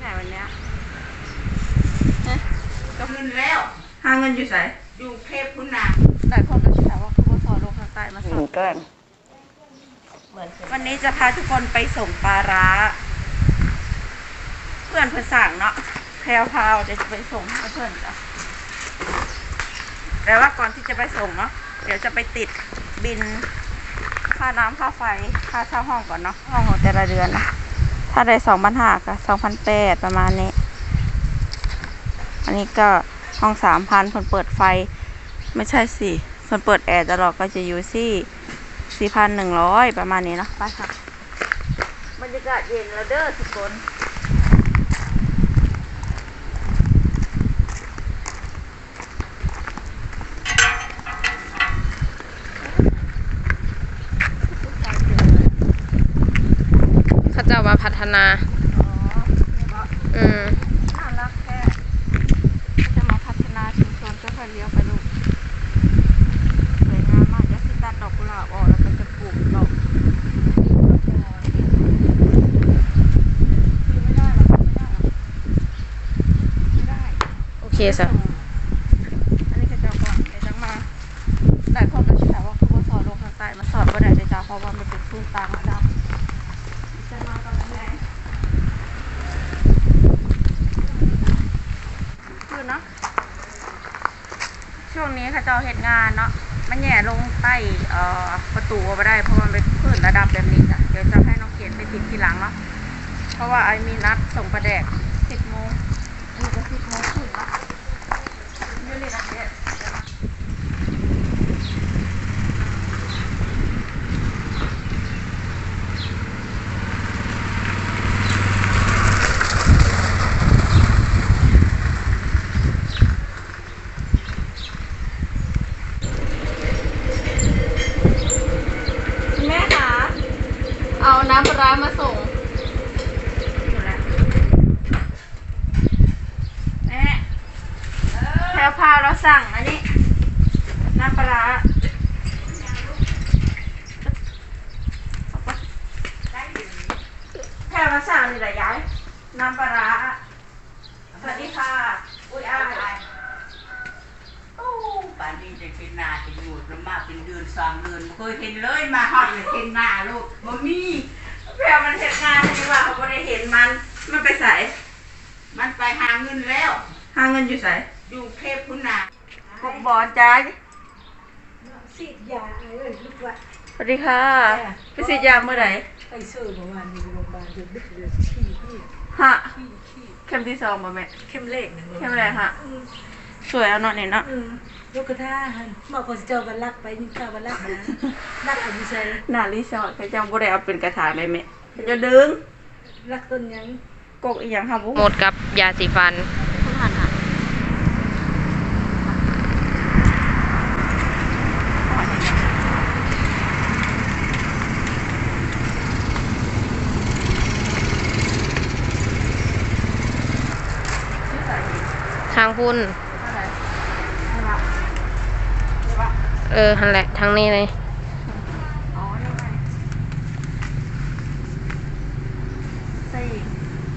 ไหนวันเนี้ยก็เงินแล้ว หาเงินอยู่ใส่อยู่เทพพุนาหลายคนก็ถามว่าคือว่าสอนลงทางใต้มาสอนแกล้งวันนี้จะพาทุกคนไปส่งปลาร้า เพื่อนเพื่อนสั่งเนาะแพรวพราวเดี๋ยวจะไปส่งให้เพื่อนจ้ะแต่ว่าก่อนที่จะไปส่งเนาะเดี๋ยวจะไปติดบินค่าน้ำค่าไฟค่าเช่าห้องก่อนเนาะห้องของแต่ละเดือนนะ ถ้าได้สองพันห้าก็สองพันแปดประมาณนี้ อันนี้ก็ห้องสามพันคนเปิดไฟ ไม่ใช่สิคนเปิดแอร์ตลอดก็จะอยู่ที่สี่พันหนึ่งร้อยประมาณนี้เนาะไปค่ะ บรรยากาศเย็นแล้วเด้อทุกคน เขาจะมา พัฒนาอ๋อนี่ก็อืมน่ารักแค่จะมาพัฒนาชุมชนก็ค่อยเลี้ยวไปดูสวยงามมากจะสิตัดดอกกุหลาบออกแล้วก็จะปลูกดอกไม่ได้หรอกไม่ได้หรอกไม่ได้โอเคสะ อันนี้ก็จะก่อนเดี๋ยวจะมาหลายคนก็ถามว่าคือว่าสอนลงทางใต้มาสอนก็ได้เลยจ้าเพราะว่ามันเป็นพื้นต่างระดับจะมาตอนไหนคือเนาะช่วงนี้ เข้าเจ้าเห็นงานเนาะมันแหย่ลงใต้ประตูเอาไปได้เพราะมันเป็นพื้นระดับแบบนี้จ้ะเดี๋ยวจะให้น้องเขียนไปติดทีหลังเนาะเพราะว่าไอ้มีนัดส่งประแดกสิบโมงอันนี้ก็สิบโมงครึ่งละ อยู่นี่นะเดี๋ยวเดี๋ยวมาคุณแม่คะ เอา น้ำปลาร้ามาส่งอยู่แล้วแม่แพรวพราวเราสั่งอันนี้ น้ำปลาร้าแพรวมาสั่งนี่แหละยาย น้ำปลาร้าสวัสดีค่ะ อุ้ยอ้ายโอ้ป่านนี้จะเป็นนาจะอยู่แล้วมาเป็นเดือนสองเดือนบ่เคยเห็นเลยมาหอดเลยเห็นหน้าลูกบ่มี แพรวมันเห็นงานดีกว่าเขาไม่ได้เห็นมัน มันไปใส่มันไปหาเงินแล้ว หาเงินอยู่ใส่อยู่เทพพุนากบบอลจ้าฉีดยาเอ้ยลูกว่าสวัสดีค่ะไปฉีดยาเมื่อไหร่ไปเสิร์ฟเมื่อวานอยู่โรงพยาบาลจนดึกเลยขี้ขี้ฮะ ขี้ขี้เข็มที่สองมาแม่ เข้มเลขหนึ่งเข้มอะไรฮะ สวยเอาเนาะเนี่ยเนาะ อืมลูกกระทาหันหมอคนเจ้าบันลักไปนี่เจ้าบันลักนะลักอายุใส่หน้ารีสอร์ทเขาจะบ่ได้เอาเป็นกระถางเลยแม่เขาจะดึงลักต้นยังกกอีหยังค่ะบุ้หมดกับยาสีฟันคุณหันหันทางพุ่นอะไรนี่ปะนี่ปะ เออหันแหละทางนี้เลย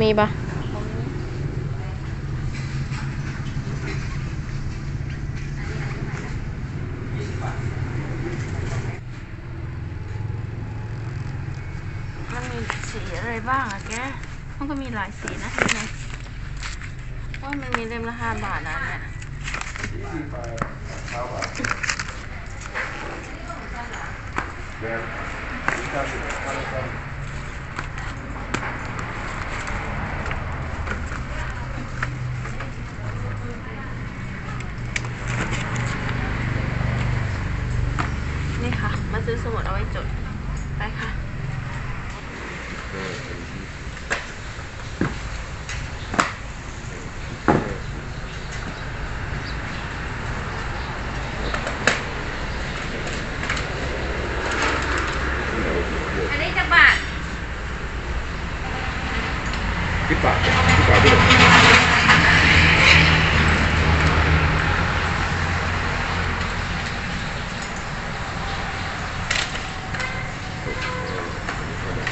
มีปะมันมีสีอะไรบ้างอะแก มันก็มีหลายสีนะที่ไหนว่ามันมีเล่มละห้าบาทนะเนี่ย นี่ค่ะมาซื้อสมุดเอาไว้จด ไปค่ะ อันนี้จะบาท ที่ ปากที่ปากที่ไหน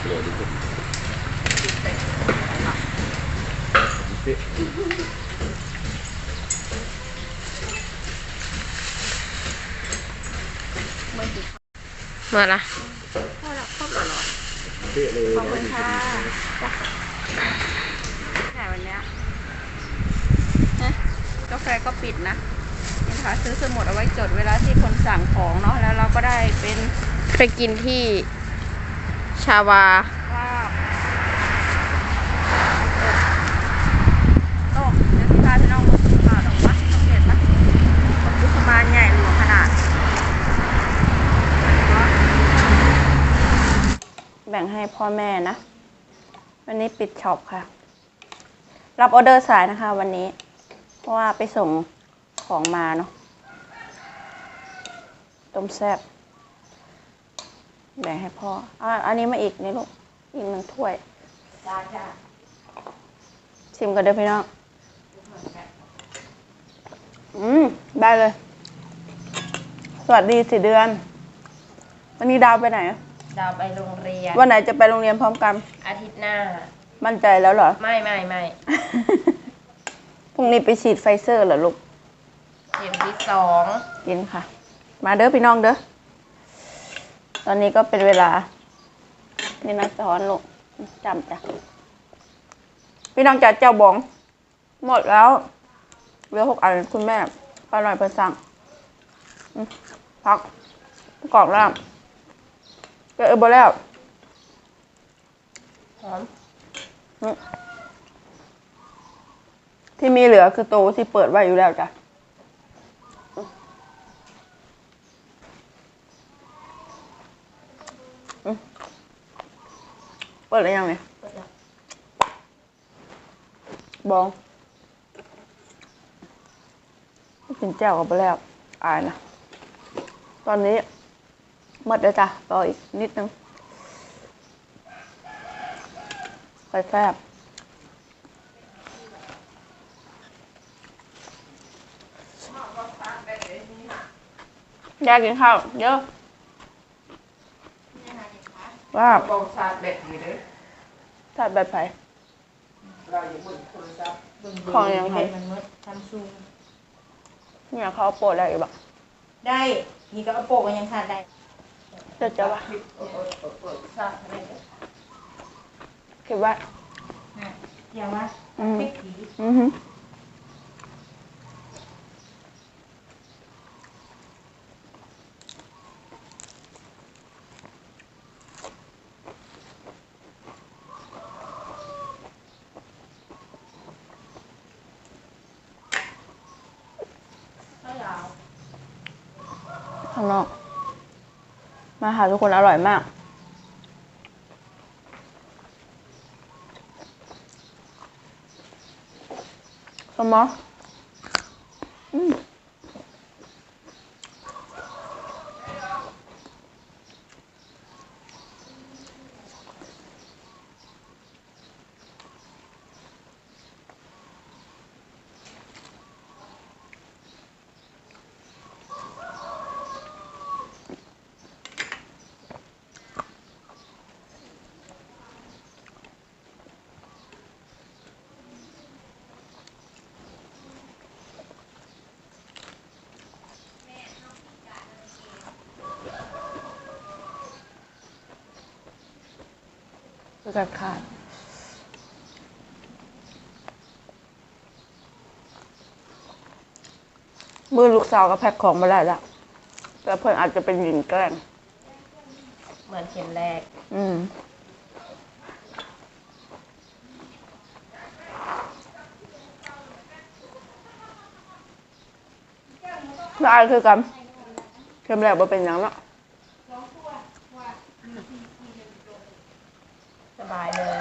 โหลดดูก่อนเป๊ะเมื่อกี้เมื่อละพ่อรับครบแล้วเหรอเป๊ะเลยขอบคุณค่ะแค่ วันเนี้ยนะกาแฟก็ปิดนะนี่นะคะซื้อสมุดเอาไว้จดเวลาที่คนสั่งของเนาะแล้วเราก็ได้เป็นไปกินที่ชาวาว่าโอ้เดี๋ยวที่พาพี่น้องมากินข้าวดอกมะต้องเห็นปะกุสมานใหญ่หลวงขนาด แบ่งให้พ่อแม่นะ วันนี้ปิดช็อปค่ะ รับออเดอร์สายนะคะ วันนี้ เพราะว่าไปส่งของมาเนาะต้มแซ่บแบ่งให้พ่ออะอันนี้มาอีกนี่ลูก อีกหนึ่งถ้วยจ้าจ้าชิมกันเด้อพี่น้อง อืม ได้เลย สวัสดีสี่เดือน วันนี้ดาวไปไหน ดาวไปโรงเรียน วันไหนจะไปโรงเรียนพร้อมกัน อาทิตย์หน้า มั่นใจแล้วเหรอ ไม่ไม่ไม่พรุ่งนี้ไปฉีดไฟเซอร์เหรอลูกเข็มที่สองกินค่ะ มาเด้อพี่น้องเด้อ ตอนนี้ก็เป็นเวลา นี่นะซ้อนลูกจำจ้ะ พี่น้องจัดเจ้าบอง หมดแล้วเหลือหกอันคุณแม่ป้าหน่อยเพิ่นสั่งอืมพักกรอกล่างเจอเออบ่แล้วหอม ที่มีเหลือคือโตที่เปิดไว้อยู่แล้วจ้ะอืมเปิดแล้วยังเนี่ยบองกินแจ่วกับไปแล้วอายนะ ตอนนี้หมดแล้วจ้ะรออีกนิดนึง ค่อยแฟบอยากกินข้าวเยอะว่าบอกชาแบบนี้เลยจัดแบบไผเราอยู่บนโทรศัพท์ของยังไงมันมดทำซูมเนี่ยเขาเอาโปรดอะไรอีกบ้างได้ นี่ก็เอาโปกกันยังขาดได้เจะจะว่า เปิดเปิดเปิดเปิดชาอะไรคิดว่าอย่างว่าอืมพริกผีอือฮึข้างนอกมาหาทุกคนอร่อยมาก สม คือการขาดมือลูกสาวก็แพ็คของมาได้ละแต่เพื่อนอาจจะเป็นหญิงแกล้งเหมือนเข็มแรก อืมแล้วอายคือกันเข็มแรกมาเป็นหยังเนาะ บายเลย